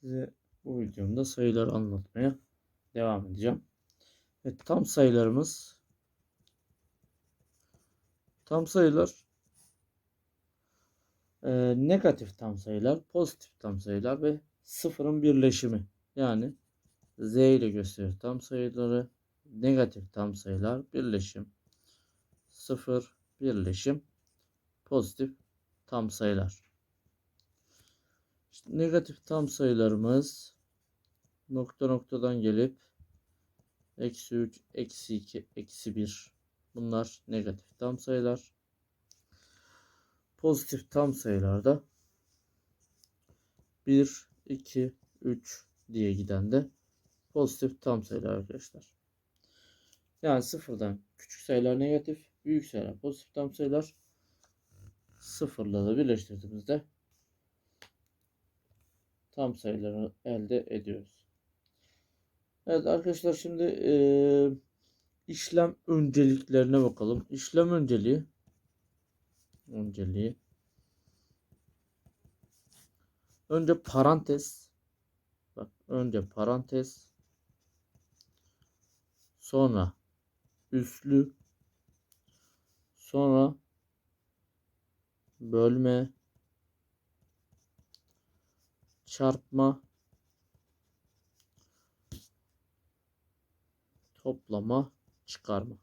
Size bu videomda sayıları anlatmaya devam edeceğim. Evet, tam sayılarımız tam sayılar e, negatif tam sayılar, pozitif tam sayılar ve sıfırın birleşimi. Yani z ile gösterir tam sayıları, negatif tam sayılar, birleşim, sıfır, birleşim, pozitif tam sayılar. İşte negatif tam sayılarımız nokta noktadan gelip eksi 3, eksi 2, eksi 1 bunlar negatif tam sayılar. Pozitif tam sayılarda 1, 2, 3 diye giden de pozitif tam sayılar arkadaşlar. Yani sıfırdan küçük sayılar negatif, büyük sayılar pozitif tam sayılar. Sıfırla da birleştirdiğimizde tam sayıları elde ediyoruz. Evet arkadaşlar şimdi e, işlem önceliklerine bakalım. İşlem önceliği önceliği. Önce parantez. Bak önce parantez. Sonra üslü. Sonra bölme çarpma toplama çıkarma.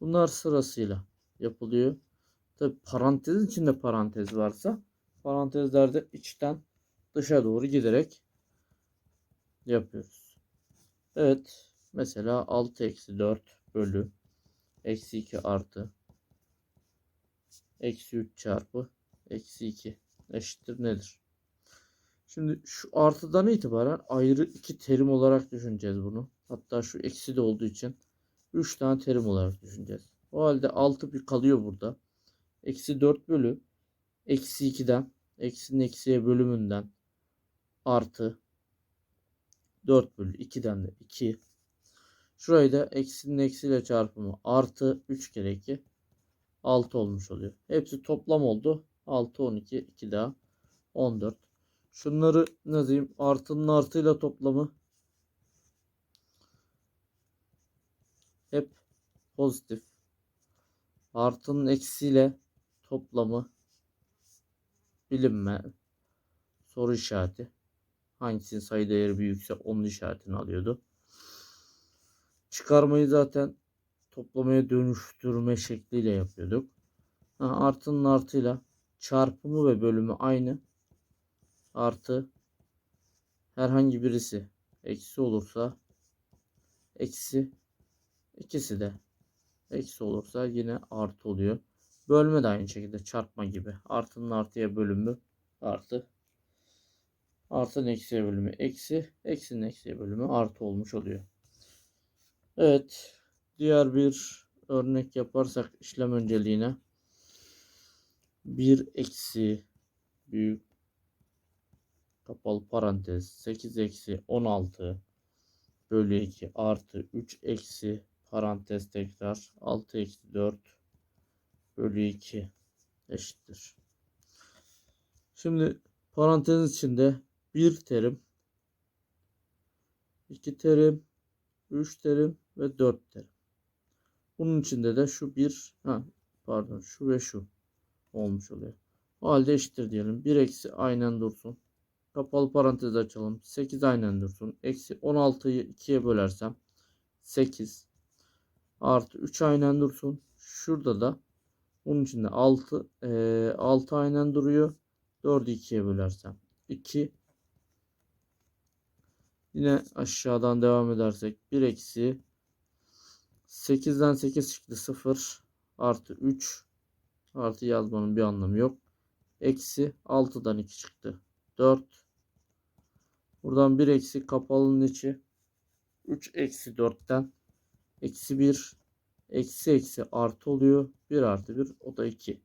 Bunlar sırasıyla yapılıyor. Tabi parantezin içinde parantez varsa parantezlerde içten dışa doğru giderek yapıyoruz. Evet mesela 6 eksi 4 bölü eksi 2 artı eksi 3 çarpı eksi 2 eşittir nedir? Şimdi şu artıdan itibaren ayrı iki terim olarak düşüneceğiz bunu. Hatta şu eksi de olduğu için 3 tane terim olarak düşüneceğiz. O halde 6 bir kalıyor burada. Eksi 4 bölü eksi 2'den eksinin eksiye bölümünden artı 4 bölü 2'den de 2. Şurayı da eksinin eksiyle çarpımı artı 3 kere 2 6 olmuş oluyor. Hepsi toplam oldu. 6 12 2 daha 14. Şunları ne diyeyim? Artının artıyla toplamı hep pozitif. Artının eksiyle toplamı bilinme soru işareti. Hangisinin sayı değeri büyükse onun işaretini alıyordu. Çıkarmayı zaten toplamaya dönüştürme şekliyle yapıyorduk. Ha, artının artıyla çarpımı ve bölümü aynı. Artı herhangi birisi eksi olursa eksi ikisi de eksi olursa yine artı oluyor. Bölme de aynı şekilde çarpma gibi. Artının artıya bölümü artı. Artının eksiye bölümü eksi. Eksinin eksiye bölümü artı olmuş oluyor. Evet. Diğer bir örnek yaparsak işlem önceliğine 1 eksi büyük kapalı parantez 8 eksi 16 bölü 2 artı 3 eksi parantez tekrar 6 eksi 4 bölü 2 eşittir. Şimdi parantez içinde bir terim, iki terim, üç terim ve dört terim. Bunun içinde de şu bir, ha, pardon şu ve şu olmuş oluyor. O halde eşittir diyelim. 1 eksi aynen dursun. Kapalı parantez açalım. 8 aynen dursun. Eksi 16'yı 2'ye bölersem 8 artı 3 aynen dursun. Şurada da bunun içinde 6 e, 6 aynen duruyor. 4'ü 2'ye bölersem 2 Yine aşağıdan devam edersek 1 eksi 8'den 8 çıktı 0 artı 3 artı yazmanın bir anlamı yok. Eksi 6'dan 2 çıktı 4 Buradan 1 eksi kapalının içi 3 eksi 4'ten eksi 1 eksi eksi artı oluyor. 1 artı 1 o da 2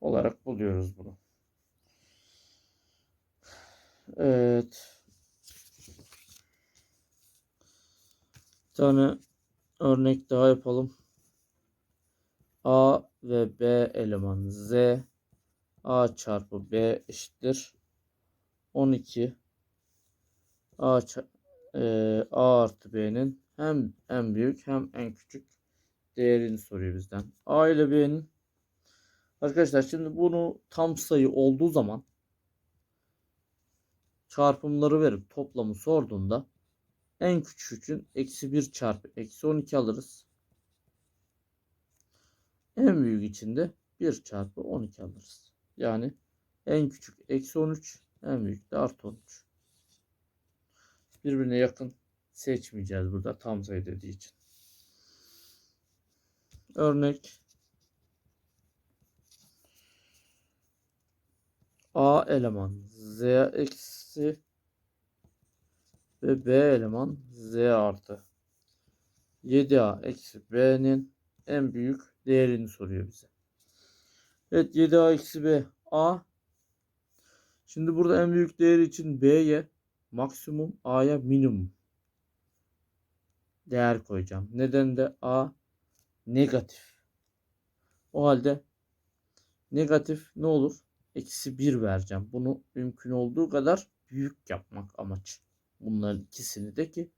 olarak buluyoruz bunu. Evet. Bir tane örnek daha yapalım. A ve B elemanı Z A çarpı B eşittir 12 A, eee, A artı B'nin hem en büyük hem en küçük değerini soruyor bizden. A ile B'nin Arkadaşlar şimdi bunu tam sayı olduğu zaman çarpımları verip toplamı sorduğunda en küçük için eksi 1 çarpı eksi 12 alırız. En büyük için de 1 çarpı 12 alırız. Yani en küçük eksi 13 en büyük de artı 13. Birbirine yakın seçmeyeceğiz burada tam sayı dediği için. Örnek A eleman Z eksi ve B eleman Z artı 7A eksi B'nin en büyük değerini soruyor bize. Evet 7A eksi B A Şimdi burada en büyük değeri için B'ye maksimum A'ya minimum değer koyacağım. Neden de A negatif. O halde negatif ne olur? Eksi 1 vereceğim. Bunu mümkün olduğu kadar büyük yapmak amaç. Bunların ikisini de ki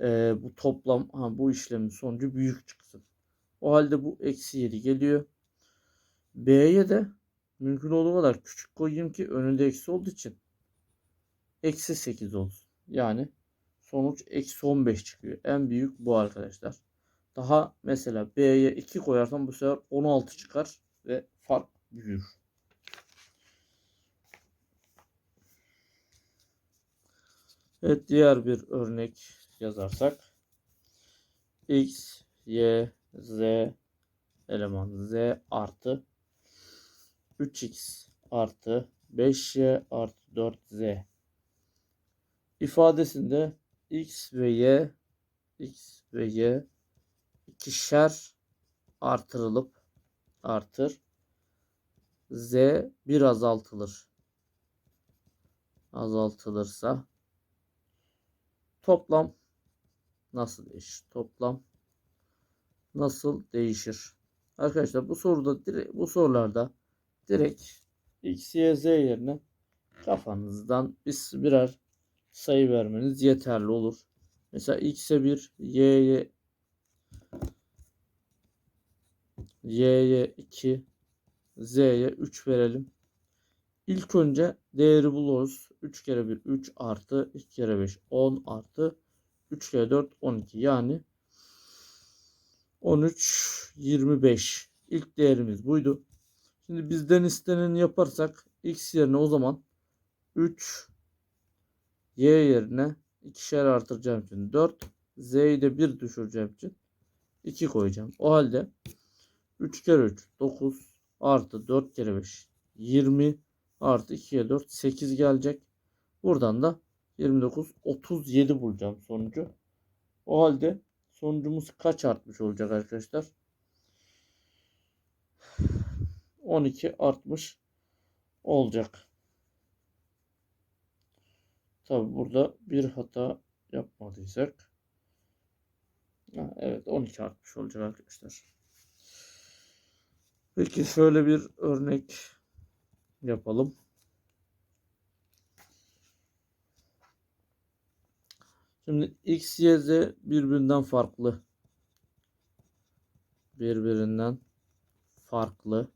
e, bu toplam ha, bu işlemin sonucu büyük çıksın. O halde bu eksi 7 geliyor. B'ye de mümkün olduğu kadar küçük koyayım ki önünde eksi olduğu için eksi 8 olsun. Yani sonuç eksi 15 çıkıyor. En büyük bu arkadaşlar. Daha mesela B'ye 2 koyarsam bu sefer 16 çıkar ve fark büyür. Evet diğer bir örnek yazarsak x, y, z eleman z artı 3x artı 5y artı 4z ifadesinde x ve y x ve y ikişer artırılıp artır z bir azaltılır azaltılırsa toplam nasıl değişir? Toplam nasıl değişir? Arkadaşlar bu soruda bu sorularda direkt x, y, z yerine kafanızdan biz birer sayı vermeniz yeterli olur. Mesela x'e 1, y'ye y'ye 2, z'ye 3 verelim. İlk önce değeri buluruz. 3 kere 1 3 artı 2 kere 5 10 artı 3 kere 4 12 yani 13 25 ilk değerimiz buydu. Şimdi bizden isteneni yaparsak x yerine o zaman 3 y yerine ikişer artıracağım için 4 z'yi de 1 düşüreceğim için 2 koyacağım. O halde 3 kere 3 9 artı 4 kere 5 20 artı 2'ye 4 8 gelecek. Buradan da 29 37 bulacağım sonucu. O halde sonucumuz kaç artmış olacak arkadaşlar? 12 artmış olacak. Tabi burada bir hata yapmadıysak ha, evet 12 artmış olacak arkadaşlar. Peki şöyle bir örnek yapalım. Şimdi x, y, z birbirinden farklı. Birbirinden farklı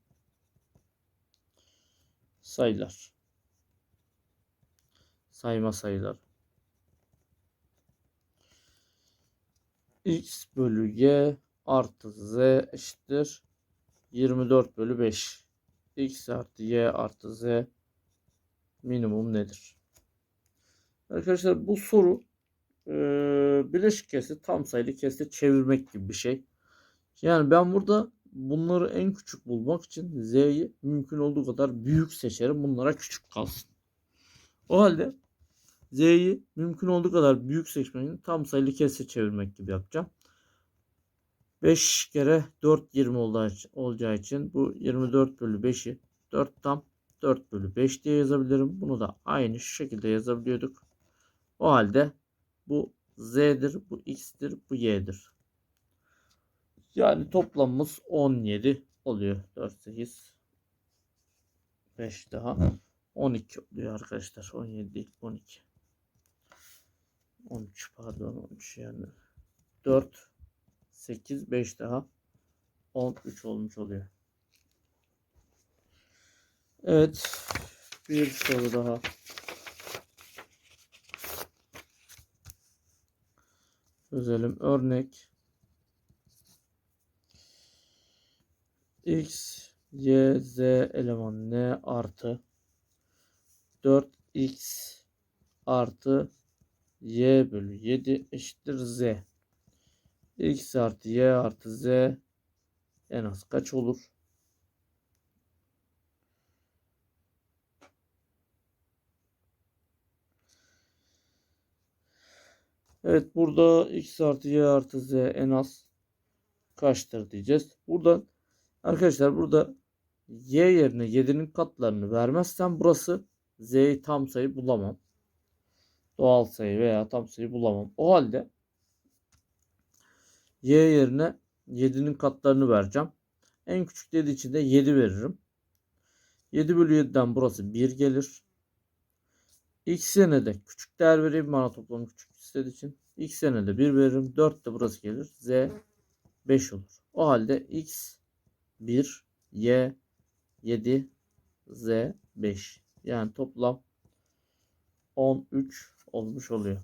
sayılar. Sayma sayılar. x bölü y artı z eşittir 24 bölü 5 x artı y artı z minimum nedir? Arkadaşlar bu soru e, bileşik kesri tam sayılı kesri çevirmek gibi bir şey. Yani ben burada bunları en küçük bulmak için z'yi mümkün olduğu kadar büyük seçerim. Bunlara küçük kalsın. O halde z'yi mümkün olduğu kadar büyük seçmenin tam sayılı kesre çevirmek gibi yapacağım. 5 kere 4 20 olacağı için bu 24 bölü 5'i 4 tam 4 bölü 5 diye yazabilirim. Bunu da aynı şu şekilde yazabiliyorduk. O halde bu z'dir, bu x'tir, bu y'dir. Yani toplamımız 17 oluyor. 4, 8, 5 daha. 12 oluyor arkadaşlar. 17 değil 12. 13 pardon 13 yani. 4 8 5 daha 13 olmuş oluyor. Evet. Bir soru daha. Çözelim. Örnek. X, Y, Z eleman N artı 4X artı Y bölü 7 eşittir Z. X artı Y artı Z en az kaç olur? Evet burada x artı y artı z en az kaçtır diyeceğiz. Buradan arkadaşlar burada y yerine 7'nin katlarını vermezsem burası z'yi tam sayı bulamam. Doğal sayı veya tam sayı bulamam. O halde y yerine 7'nin katlarını vereceğim. En küçük dediği için de 7 veririm. 7 bölü 7'den burası 1 gelir. X'ine de küçük değer vereyim bana toplam küçük istediği için. X'ine de 1 veririm. 4 de burası gelir. Z 5 olur. O halde X 1, Y 7, Z 5. Yani toplam 13 olmuş oluyor.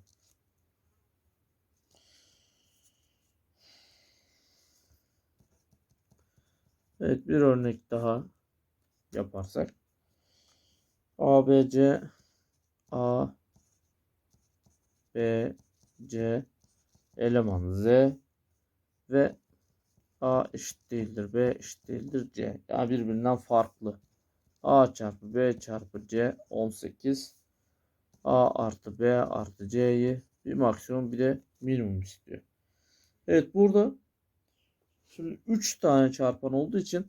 Evet bir örnek daha yaparsak. ABC A B C eleman Z ve A eşit değildir B eşit değildir C. Yani birbirinden farklı. A çarpı B çarpı C 18. A artı B artı C'yi bir maksimum bir de minimum istiyor. Evet burada şimdi 3 tane çarpan olduğu için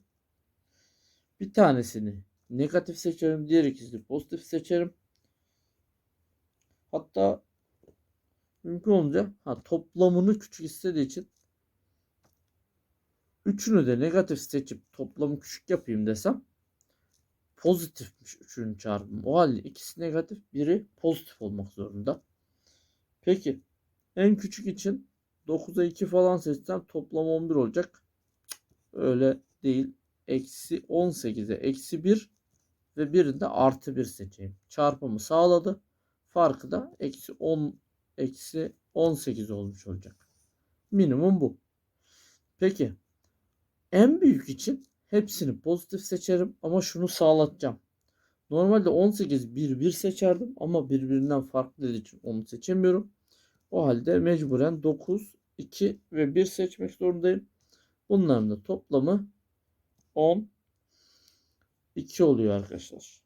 bir tanesini negatif seçerim. Diğer ikisini pozitif seçerim. Hatta mümkün olunca ha, toplamını küçük istediği için üçünü de negatif seçip toplamı küçük yapayım desem pozitifmiş üçünün çarpımı. O halde ikisi negatif biri pozitif olmak zorunda. Peki en küçük için 9'a 2 falan seçsem toplam 11 olacak. Öyle değil. Eksi 18'e eksi 1 ve birinde artı 1 seçeyim. Çarpımı sağladı. Farkı da eksi 10 eksi 18 olmuş olacak. Minimum bu. Peki en büyük için hepsini pozitif seçerim ama şunu sağlatacağım. Normalde 18 1 1 seçerdim ama birbirinden farklı dediği için onu seçemiyorum. O halde mecburen 9 2 ve 1 seçmek zorundayım. Bunların da toplamı 10 2 oluyor arkadaşlar.